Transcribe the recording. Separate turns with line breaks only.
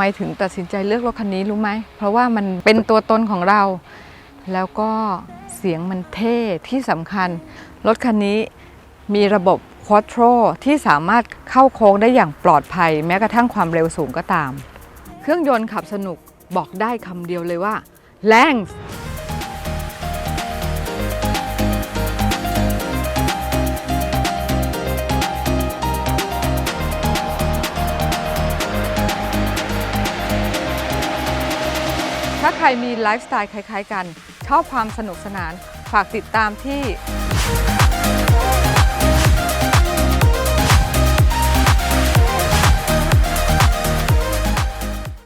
มถึงตัดสินใจเลือกรถคันนี้รู้ไหม เพราะว่ามันเป็นตัวตนของเรา แล้วก็เสียงมันเท่ที่สำคัญ รถคันนี้มีระบบควอตโตรที่สามารถเข้าโค้งได้อย่างปลอดภัย แม้กระทั่งความเร็วสูงก็ตาม เครื่องยนต์ขับสนุกบอกได้คำเดียวเลยว่าแรง ถ้าใครมีไลฟ์สไตล์คล้าย ๆ กัน ชอบความสนุกสนาน ฝากติดตามที่